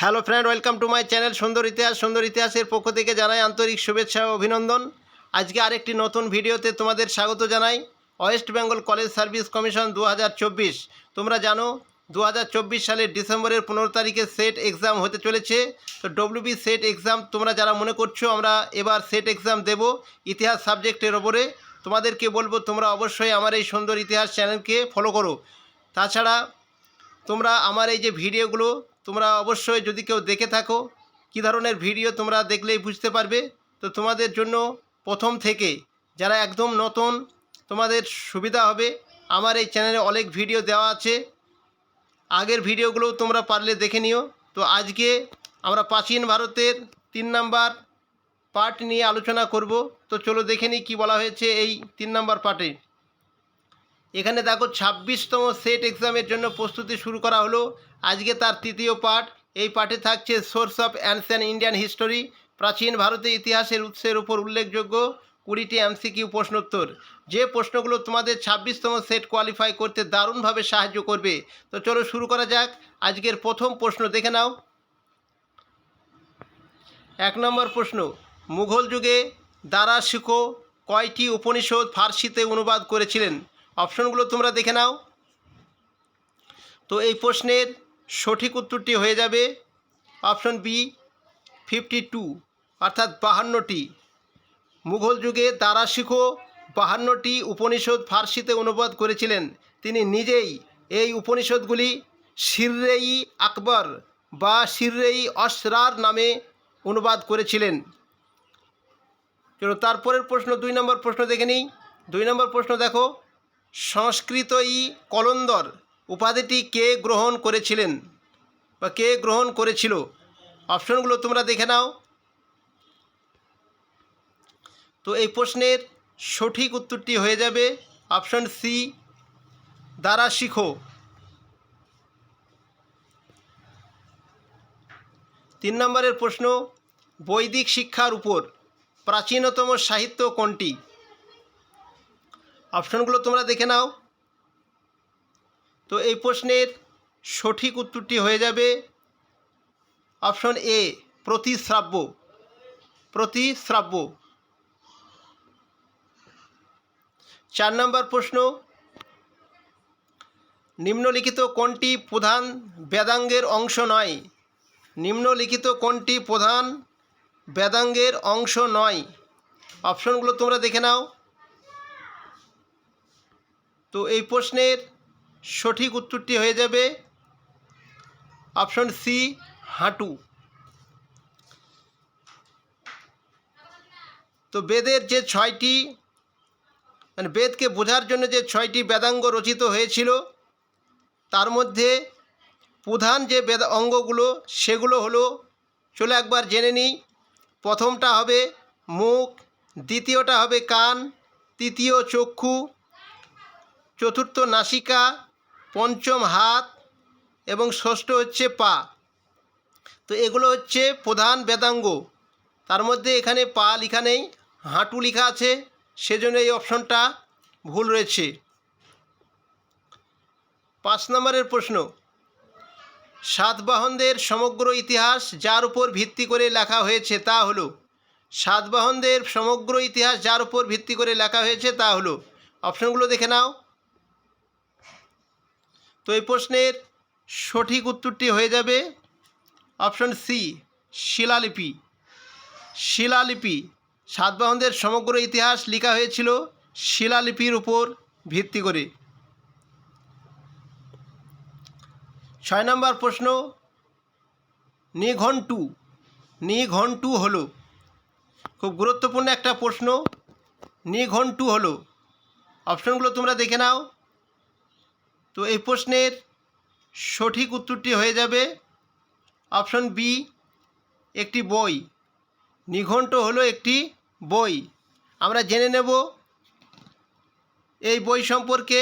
Hello friend welcome to my channel সুন্দর ইতিহাস, সুন্দর ইতিহাসের পক্ষ থেকে জানাই আন্তরিক শুভেচ্ছা ও অভিনন্দন। আজকে আরেকটি নতুন ভিডিওতে তোমাদের স্বাগত জানাই। West Bengal College Service Commission দু হাজার চব্বিশ। তোমরা জানো দু হাজার চব্বিশ সালের ডিসেম্বরের পনেরো তারিখে সেট এক্সাম হতে চলেছে। তো ডব্লিউবি সেট এক্সাম তোমরা যারা মনে করছ, আমরা এবার সেট এক্সাম দেব ইতিহাস সাবজেক্টের ওপরে। তোমাদেরকে বলব, তোমরা অবশ্যই আমার এই সুন্দর ইতিহাস চ্যানেলকে ফলো করো। তাছাড়া তোমরা আমার এই যে ভিডিওগুলো তোমরা অবশ্যই যদি কেউ দেখে থাকো, কী ধরনের ভিডিও তোমরা দেখলেই বুঝতে পারবে। তো তোমাদের জন্য প্রথম থেকে যারা একদম নতুন, তোমাদের সুবিধা হবে। আমার এই চ্যানেলে অনেক ভিডিও দেওয়া আছে। আগের ভিডিওগুলো তোমরা পারলে দেখে নিও। তো আজকে আমরা প্রাচীন ভারতের তিন নাম্বার পার্ট নিয়ে আলোচনা করব। তো চলো দেখে নিই কী বলা হয়েছে এই তিন নাম্বার পার্টে। এখানে দেখো ছাব্বিশতম সেট এক্সামের জন্য প্রস্তুতি শুরু করা হলো। আজকে তার তৃতীয় পার্ট এই পার্টে থাকছে source of ancient Indian history, প্রাচীন ভারতের ইতিহাসের উৎসের উপর উল্লেখযোগ্য কুড়িটি এমসিকিউ প্রশ্নোত্তর। যে প্রশ্নগুলো তোমাদের ছাব্বিশতম সেট কোয়ালিফাই করতে দারুণভাবে সাহায্য করবে। তো চলো শুরু করা যাক। আজকের প্রথম প্রশ্ন দেখে নাও। এক নম্বর প্রশ্ন, মুঘল যুগে দারা শিখো কয়টি উপনিষদ ফার্সিতে অনুবাদ করেছিলেন? অপশনগুলো তোমরা দেখে নাও। তো এই প্রশ্নের সঠিক উত্তরটি হয়ে যাবে অপশন বি ফিফটি টু অর্থাৎ বাহান্নটি। মুঘল যুগে দারা শিখো বাহান্নটি উপনিষদ ফার্সিতে অনুবাদ করেছিলেন। তিনি নিজেই এই উপনিষদগুলি শিররেই আকবর বা শিররেই অসরার নামে অনুবাদ করেছিলেন। তারপরের প্রশ্ন, দুই নম্বর প্রশ্ন দেখে নিই। দুই নম্বর প্রশ্ন দেখো। সংস্কৃতই কলন্দর। উপাধিটি কে গ্রহণ করেছিলেন বা কে গ্রহণ করেছিল? অপশনগুলো তোমরা দেখে নাও। তো এই প্রশ্নের সঠিক উত্তরটি হয়ে যাবে অপশন সি, দ্বারা শিখো। তিন নম্বরের প্রশ্ন, বৈদিক শিক্ষার উপর প্রাচীনতম সাহিত্য কোনটি? অপশনগুলো তোমরা দেখে নাও। তো এই প্রশ্নের সঠিক উত্তরটি হয়ে যাবে অপশন এ, প্রতিশ্রাব্য। প্রতিশ্রাব্য। চার নম্বর প্রশ্ন, নিম্নলিখিত কোনটি প্রধান বেদাঙ্গের অংশ নয়? নিম্নলিখিত কোনটি প্রধান বেদাঙ্গের অংশ নয়? অপশনগুলো তোমরা দেখে নাও। তো এই প্রশ্নের সঠিক উত্তরটি হয়ে যাবে অপশন সি, হাঁটু। তো বেদের যে ছয়টি মানে বেদকে বোঝার জন্য যে ছয়টি বেদাঙ্গ রচিত হয়েছিল, তার মধ্যে প্রধান যে বেদ অঙ্গগুলো, সেগুলো হলো, চলে একবার জেনে নিই। প্রথমটা হবে মুখ, দ্বিতীয়টা হবে কান, তৃতীয় চক্ষু চতুর্থ নাসিকা, পঞ্চম হাত এবং ষষ্ঠ হচ্ছে পা। তো এগুলো হচ্ছে প্রধান বেদাঙ্গ। তার মধ্যে এখানে পা লেখা নেই, হাঁটু লেখা আছে, সেজন্য এই অপশনটা ভুল রয়েছে। পাঁচ নম্বরের প্রশ্ন সাতবাহনদের সমগ্র ইতিহাস যার উপর ভিত্তি করে লেখা হয়েছে তা হলো। সাতবাহনদের সমগ্র ইতিহাস যার উপর ভিত্তি করে লেখা হয়েছে তা হলো। অপশনগুলো দেখে নাও। তো এই প্রশ্নের সঠিক উত্তরটি হয়ে যাবে অপশন সি, শিলালিপি। শিলালিপি সাতবাহনদের সমগ্র ইতিহাস লেখা হয়েছিল শিলালিপির উপর ভিত্তি করে। ছয় নম্বর প্রশ্ন, নিঘণ্টু। নিঘণ্টু হলো, খুব গুরুত্বপূর্ণ একটা প্রশ্ন, নিঘণ্টু হলো। অপশনগুলো তোমরা দেখে নাও। তো এই প্রশ্নের সঠিক উত্তরটি হয়ে যাবে অপশন বি, একটি বই। নিঘণ্ট হলো একটি বই। আমরা জেনে নেব এই বই সম্পর্কে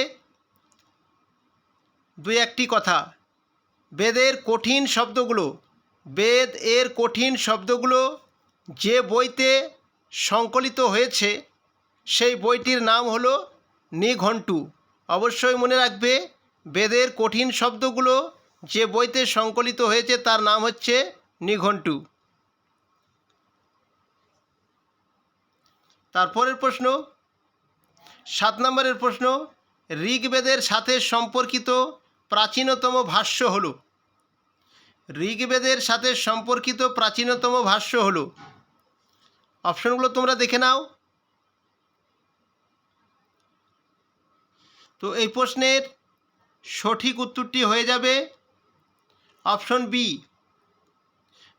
দুই একটি কথা। বেদের কঠিন শব্দগুলো, বেদ এর কঠিন শব্দগুলো যে বইতে সংকলিত হয়েছে, সেই বইটির নাম হলো নিঘণ্টু। অবশ্যই মনে রাখবে বেদের কঠিন শব্দগুলো যে বইতে সংকলিত হয়েছে তার নাম হচ্ছে নিঘণ্টু। তারপরের প্রশ্ন, সাত নম্বরের প্রশ্ন, ঋগ্বেদের সাথে সম্পর্কিত প্রাচীনতম ভাষ্য হলো। ঋগ্বেদের সাথে সম্পর্কিত প্রাচীনতম ভাষ্য হল। অপশনগুলো তোমরা দেখে নাও। তো এই প্রশ্নের সঠিক উত্তরটি হয়ে যাবে অপশন বি,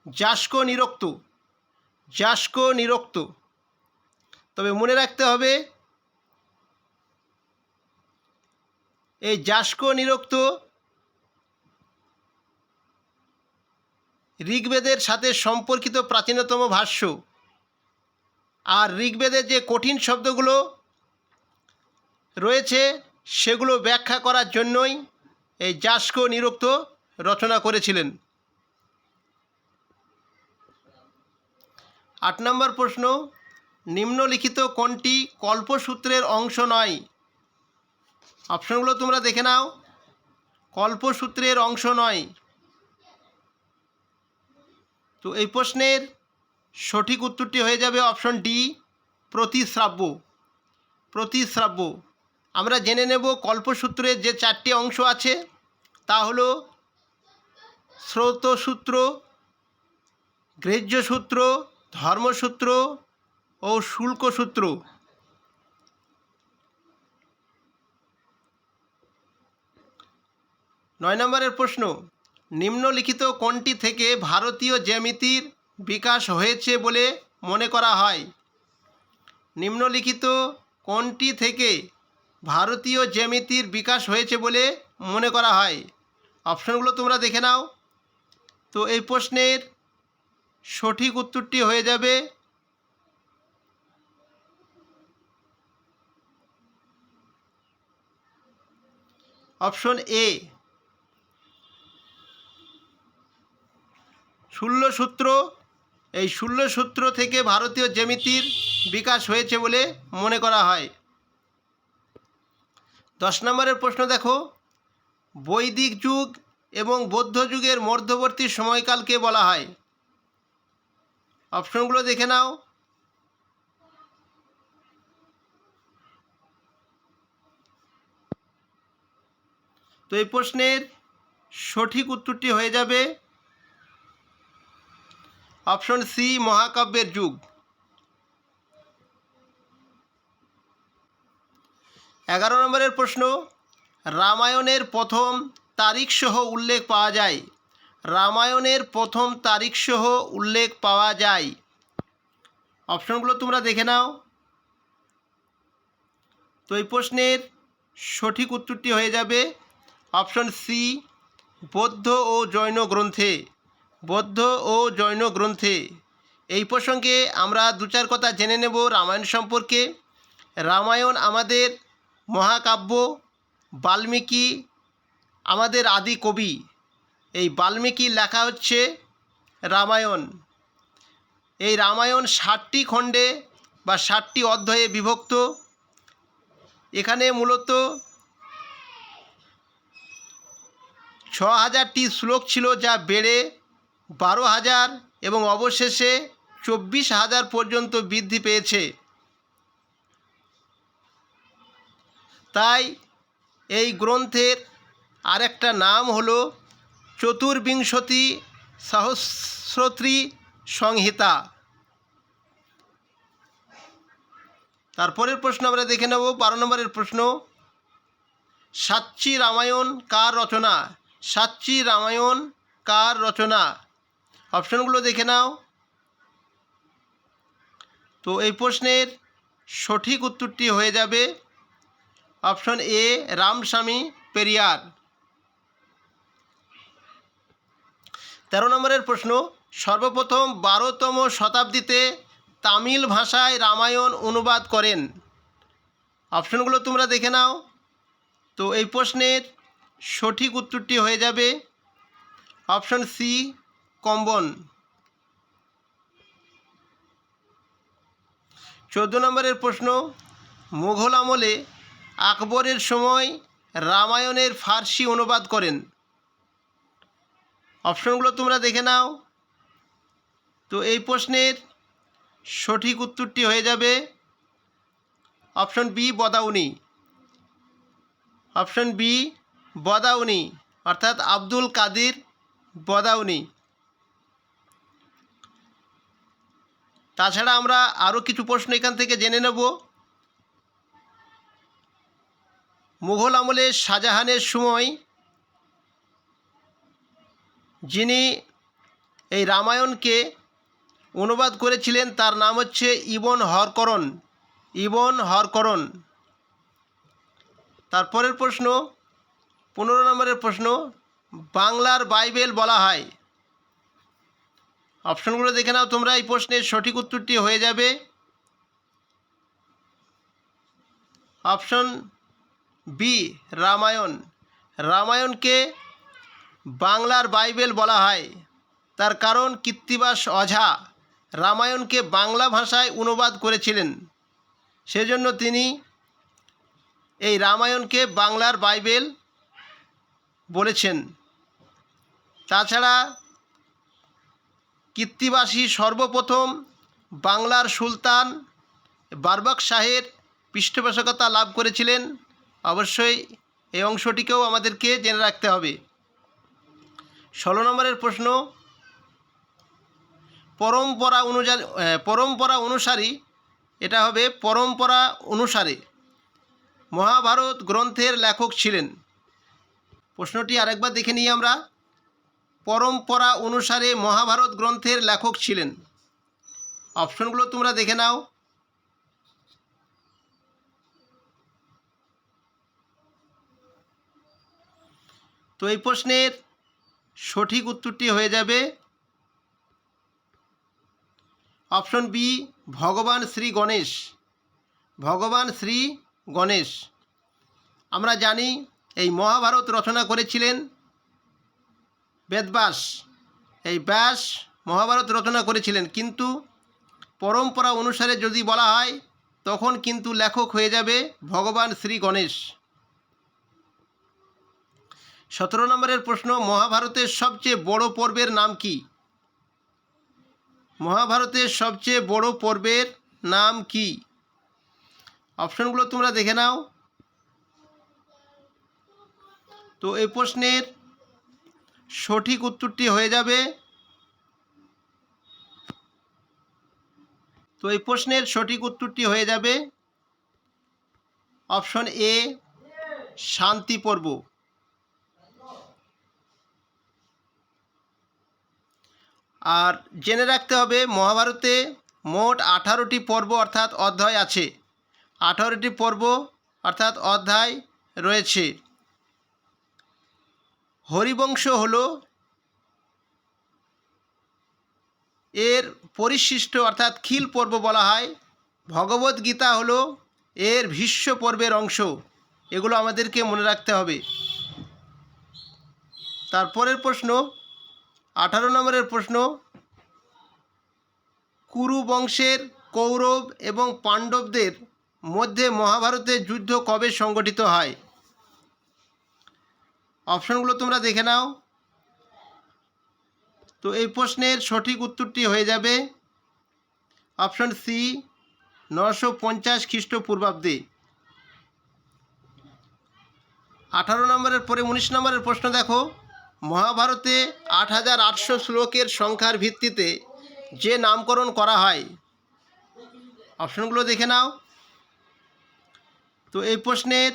জাস্কো নিরক্ত জাস্কো নিরক্ত। তবে মনে রাখতে হবে, এই জাস্কো নিরক্ত ঋগ্বেদের সাথে সম্পর্কিত প্রাচীনতম ভাষ্য। আর ঋগ্বেদের যে কঠিন শব্দগুলো রয়েছে সেগুলো ব্যাখ্যা করার জন্যই এই জাস্কো নিরুক্ত রচনা করেছিলেন। আট নম্বর প্রশ্ন, নিম্নলিখিত কোনটি কল্পসূত্রের অংশ নয়? অপশনগুলো তোমরা দেখে নাও। কল্পসূত্রের অংশ নয়। তো এই প্রশ্নের সঠিক উত্তরটি হয়ে যাবে অপশন ডি, প্রতিশ্রাব্য। প্রতিশ্রাব্য। আমরা জেনে নেব কল্পসূত্রের যে চারটি অংশ আছে। তা হল স্রোতসূত্র, গ্রেহ্যসূত্র, ধর্মসূত্র ও শুল্কসূত্র। নয় নম্বরের প্রশ্ন, নিম্নলিখিত কোনটি থেকে ভারতীয় জ্যামিতির বিকাশ হয়েছে বলে মনে করা হয়? নিম্নলিখিত কোনটি থেকে ভারতীয় জ্যামিতির বিকাশ হয়েছে বলে মনে করা হয়। অপশনগুলো তোমরা দেখে নাও। তো এই প্রশ্নের সঠিক উত্তরটি হয়ে যাবে অপশন এ। শূল্যসূত্র এই শূল্যসূত্র থেকে ভারতীয় জ্যামিতির বিকাশ হয়েছে বলে মনে করা হয়। দশ নম্বরের প্রশ্ন দেখো। বৈদিক যুগ এবং বৌদ্ধ যুগের মধ্যবর্তী সময়কালকে বলা হয়। অপশনগুলো দেখে নাও। তো এই প্রশ্নের সঠিক উত্তরটি হয়ে যাবে অপশন সি, মহাকাব্যের যুগ। এগারো নম্বরের প্রশ্ন, রামায়ণের প্রথম তারিখসহ উল্লেখ পাওয়া যায়। রামায়ণের প্রথম তারিখসহ উল্লেখ পাওয়া যায়। অপশনগুলো তোমরা দেখে নাও। তো এই প্রশ্নের সঠিক উত্তরটি হয়ে যাবে অপশন সি, বৌদ্ধ ও জৈন গ্রন্থে। বৌদ্ধ ও জৈন গ্রন্থে। এই প্রসঙ্গে আমরা দু চার কথা জেনে নেব রামায়ণ সম্পর্কে। রামায়ণ আমাদের মহাকাব্য, বাল্মীকি, আমাদের আদি কবি। এই বাল্মীকির লেখা হচ্ছে রামায়ণ। এই রামায়ণ ষাটটি খণ্ডে বা ষাটটি অধ্যায়ে বিভক্ত। এখানে মূলত ছ হাজারটি শ্লোক ছিল যা বেড়ে বারো হাজার এবং অবশেষে চব্বিশ হাজার পর্যন্ত বৃদ্ধি পেয়েছে। তাই এই গ্রন্থের আরেকটা নাম হল চতুর্বিংশতি সহস্রত্রী সংহিতা। তারপরের প্রশ্ন আমরা দেখে নেব, বারো নম্বরের প্রশ্ন। সাচ্চি রামায়ণ কার রচনা? সাচ্চি রামায়ণ কার রচনা? অপশনগুলো দেখে নাও। তো এই প্রশ্নের সঠিক উত্তরটি হয়ে যাবে অপশন এ, রামস্বামী পেরিয়ার। তেরো নম্বরের প্রশ্ন, সর্বপ্রথম বারোতম শতাব্দীতে তামিল ভাষায় রামায়ণ অনুবাদ করেন। অপশনগুলো তোমরা দেখে নাও। তো এই প্রশ্নের সঠিক উত্তরটি হয়ে যাবে অপশন সি, কম্বন। চোদ্দ নম্বরের প্রশ্ন, মুঘল আমলে আকবরের সময় রামায়ণের ফার্সি অনুবাদ করেন। অপশনগুলো তোমরা দেখে নাও। তো এই প্রশ্নের সঠিক উত্তরটি হয়ে যাবে option B, Badauni. Option B, Badauni, অর্থাৎ আব্দুল কাদির বদাউনি। তাছাড়া আমরা আরও কিছু প্রশ্ন এখান থেকে জেনে নেব। মুঘল আমলে শাহজাহানের সময় যিনি এই রামায়ণকে অনুবাদ করেছিলেন, তার নাম হচ্ছে ইবন হরকরণ। ইবন হরকরণ। তারপরের প্রশ্ন, পনেরো নম্বরের প্রশ্ন, বাংলার বাইবেল বলা হয়। অপশনগুলো দেখে নাও, তোমরা এই প্রশ্নের সঠিক উত্তরটি হয়ে যাবে। Option B, Ramayana. রামায়ণকে বাংলার বাইবেল বলা হয়। তার কারণ কৃত্তিবাস অঝা। রামায়ণকে বাংলা ভাষায় অনুবাদ করেছিলেন। সেজন্য তিনি এই রামায়ণকে বাংলার বাইবেল বলেছেন। তাছাড়া কীর্তিবাসী সর্বপ্রথম বাংলার সুলতান বারবাক শাহের পৃষ্ঠপোষকতা লাভ করেছিলেন। অবশ্যই এই অংশটিকেও আমাদেরকে জেনে রাখতে হবে। ষোলো নম্বরের প্রশ্ন, পরম্পরা অনুযায়ী পরম্পরা অনুসারী, এটা হবে পরম্পরা অনুসারে। মহাভারত গ্রন্থের লেখক ছিলেন। প্রশ্নটি আরেকবার দেখে নিই আমরা। পরম্পরা অনুসারে মহাভারত গ্রন্থের লেখক ছিলেন। অপশনগুলো তোমরা দেখে নাও। তো এই প্রশ্নের সঠিক উত্তরটি হয়ে যাবে অপশন বি, ভগবান শ্রী গণেশ। ভগবান শ্রী গণেশ। আমরা জানি এই মহাভারত রচনা করেছিলেন বেদব্যাস। এই ব্যাস মহাভারত রচনা করেছিলেন, কিন্তু পরম্পরা অনুসারে যদি বলা হয়, তখন কিন্তু লেখক হয়ে যাবে ভগবান শ্রী গণেশ। সতেরো নম্বরের প্রশ্ন, মহাভারতের সবচেয়ে বড় পর্বের নাম কি? মহাভারতের সবচেয়ে বড় পর্বের নাম কি? অপশনগুলো তোমরা দেখে নাও। তো এই প্রশ্নের সঠিক উত্তরটি হয়ে যাবে। তো এই প্রশ্নের সঠিক উত্তরটি হয়ে যাবে অপশন এ, শান্তি পর্ব। আর জেনে রাখতে হবে মহাভারতে মোট আঠারোটি পর্ব অর্থাৎ অধ্যায় আছে। আঠারোটি পর্ব অর্থাৎ অধ্যায় রয়েছে। হরিবংশ হল এর পরিশিষ্ট অর্থাৎ খিল পর্ব বলা হয়। ভগবত গীতা হল এর ভীষ্ম পর্বের অংশ। এগুলো আমাদেরকে মনে রাখতে হবে। তারপরের প্রশ্ন আঠারো নম্বরের প্রশ্ন, কুরু বংশের কৌরব এবং পাণ্ডবদের মধ্যে মহাভারতের যুদ্ধ কবে সংগঠিত হয়? অপশনগুলো তোমরা দেখে নাও। তো এই প্রশ্নের সঠিক উত্তরটি হয়ে যাবে অপশন সি, নশো পঞ্চাশ খ্রিস্টপূর্বাব্দে। আঠারো নম্বরের পরে উনিশ নম্বরের প্রশ্ন দেখো। মহাভারতে আট হাজার আটশো শ্লোকের সংখ্যার ভিত্তিতে যে নামকরণ করা হয়, অপশনগুলো দেখে নাও। তো এই প্রশ্নের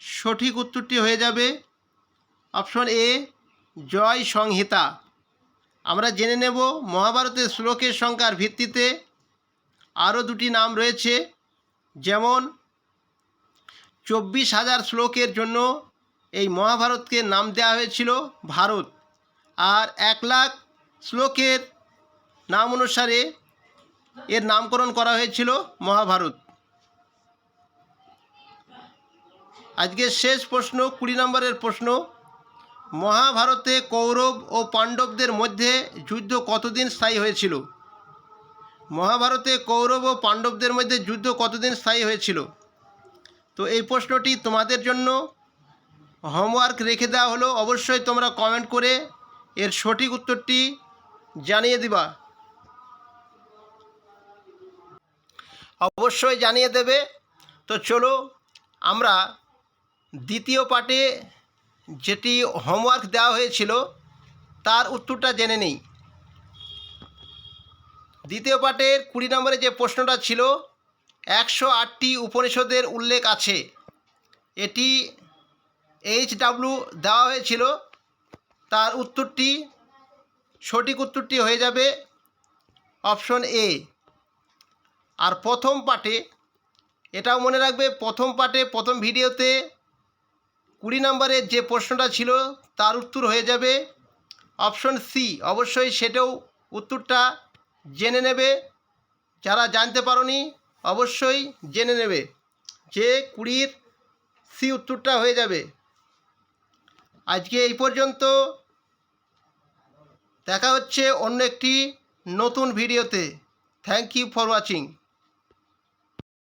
সঠিক উত্তরটি হয়ে যাবে অপশন এ, জয় সংহিতা। আমরা জেনে নেব মহাভারতের শ্লোকের সংখ্যার ভিত্তিতে আরও দুটি নাম রয়েছে, যেমন চব্বিশ হাজার শ্লোকের জন্য এই মহাভারতকে নাম দেওয়া হয়েছিল ভারত। আর এক লাখ শ্লোকের নাম অনুসারে এর নামকরণ করা হয়েছিল মহাভারত। আজকের শেষ প্রশ্ন, কুড়ি নম্বরের প্রশ্ন, মহাভারতে কৌরব ও পাণ্ডবদের মধ্যে যুদ্ধ কতদিন স্থায়ী হয়েছিল? মহাভারতে কৌরব ও পাণ্ডবদের মধ্যে যুদ্ধ কতদিন স্থায়ী হয়েছিল? তো এই প্রশ্নটি তোমাদের জন্য হোমওয়ার্ক রেখে দেওয়া হলো, অবশ্যই তোমরা কমেন্ট করে এর সঠিক উত্তরটি জানিয়ে দিবা। অবশ্যই জানিয়ে দেবে। তো চলো, আমরা দ্বিতীয় পার্টে যেটি হোমওয়ার্ক দেওয়া হয়েছিল, তার উত্তরটা জেনে নিই। দ্বিতীয় পার্টের কুড়ি নম্বরে যে প্রশ্নটা ছিল, একশো আটটি উপনিষদের উল্লেখ আছে। এটি এইচ ডাব্লু দেওয়া হয়েছিল, তার উত্তরটি, সঠিক উত্তরটি হয়ে যাবে অপশন এ আর প্রথম পার্টে এটাও মনে রাখবে, প্রথম পার্টে প্রথম ভিডিওতে কুড়ি নম্বরের যে প্রশ্নটা ছিল, তার উত্তর হয়ে যাবে অপশন সি অবশ্যই সেটাও উত্তরটা জেনে নেবে। যারা জানতে পারোনি, অবশ্যই জেনে নেবে যে কুড়ির সি উত্তরটা হয়ে যাবে। আজকে এই পর্যন্ত। দেখা হচ্ছে অন্য একটি নতুন ভিডিওতে। Thank you for watching